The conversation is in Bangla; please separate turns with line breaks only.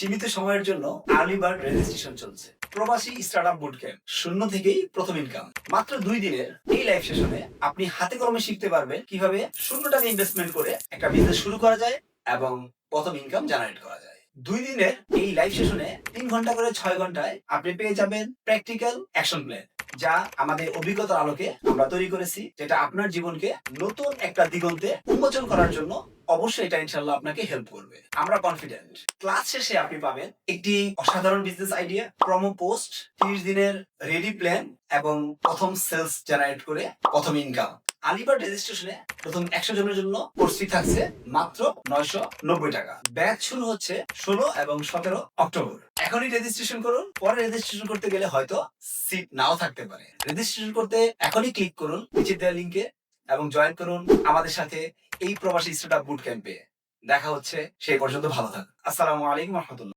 সীমিত সময়ের জন্য আর্লি বার্ড রেজিস্ট্রেশন চলছে। প্রবাসী স্টার্টআপ বুট ক্যাম্প শূন্য থেকেই প্রথম ইনকাম মাত্র দুই দিনের এই লাইভ সেশনে আপনি হাতে কলমে শিখতে পারবেন কীভাবে শূন্য টাকা ইনভেস্টমেন্ট করে একটা বিজনেস শুরু করা যায় এবং প্রথম ইনকাম জেনারেট করা যায়। দুই দিনের এই লাইভ সেশনে তিন ঘণ্টা করে ছয় ঘন্টায় আপনি পেয়ে যাবেন প্র্যাকটিক্যাল অ্যাকশন প্ল্যান যা আমাদের অভিজ্ঞতার আলোকে আমরা তৈরি করেছি, যেটা আপনার জীবনকে নতুন একটা দিগন্তে উন্মোচন করার জন্য অবশ্যই এটা ইনশাল্লাহ আপনাকে হেল্প করবে। আমরা কনফিডেন্ট ক্লাস শেষে আপনি পাবেন একটি অসাধারণ বিজনেস আইডিয়া প্রমো পোস্ট তিরিশ দিনের রেডি প্ল্যান এবং প্রথম সেলস জেনারেট করে প্রথম ইনকাম আলিবার রেজিস্ট্রেশনে প্রথম একশো জনের জন্য কোর্স ফি থাকছে মাত্র নয়শো নব্বই টাকা। ব্যাচ শুরু হচ্ছে ষোলো এবং সতেরো অক্টোবর। এখনই রেজিস্ট্রেশন করুন, পরে রেজিস্ট্রেশন করতে গেলে হয়তো সিট নাও থাকতে পারে। রেজিস্ট্রেশন করতে এখনই ক্লিক করুন নিচে দেওয়া লিঙ্কে এবং জয়েন করুন আমাদের সাথে এই প্রবাসী স্টার্টআপ বুট ক্যাম্পে দেখা হচ্ছে, সেই পর্যন্ত ভালো থাক আসসালামু আলাইকুম রহমতুল্লাহ।